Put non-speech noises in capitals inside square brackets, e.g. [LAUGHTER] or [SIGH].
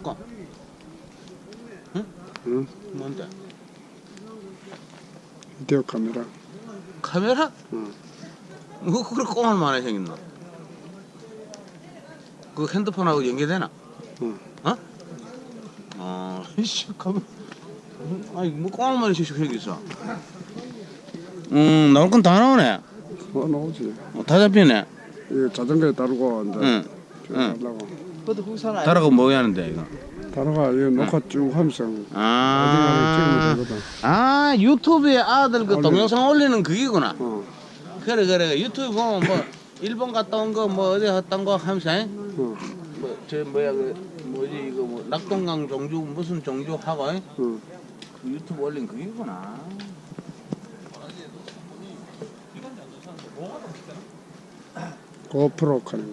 줄까? 응? 뭔데? 비디오 카메라. 카메라? 응. 뭐 그렇게 꼬말만하게 생겼나? 그 핸드폰하고 연계되나? 응. 어? 어, [LAUGHS] 이씨, 카메라. 아니, 뭐 꼬말만하게 생겼어. 음, 나올 건 다 나오네. 어 나오지. 어, 다 잡히네. 이거 자전거에 따르고 이제 응. 저 응. 하려고. 다라고 뭐 하는데, 이거? 따라가 이거 녹화 쭉 하면서 아, 나중에 찍으면 되거든. 아, 유튜브에 아들 그 동영상 올리는 그기구나. 어. 그래, 그래. 유튜브 보면 뭐, 일본 갔다 온 거, 뭐, 어디 갔다 온 거 하면서, 잉? 어. 뭐, 저 뭐야 그 뭐지 이거 뭐 낙동강 종주 무슨 종주 하고 잉? 어. 그 유튜브 올린 그게구나. 고프로 카메라.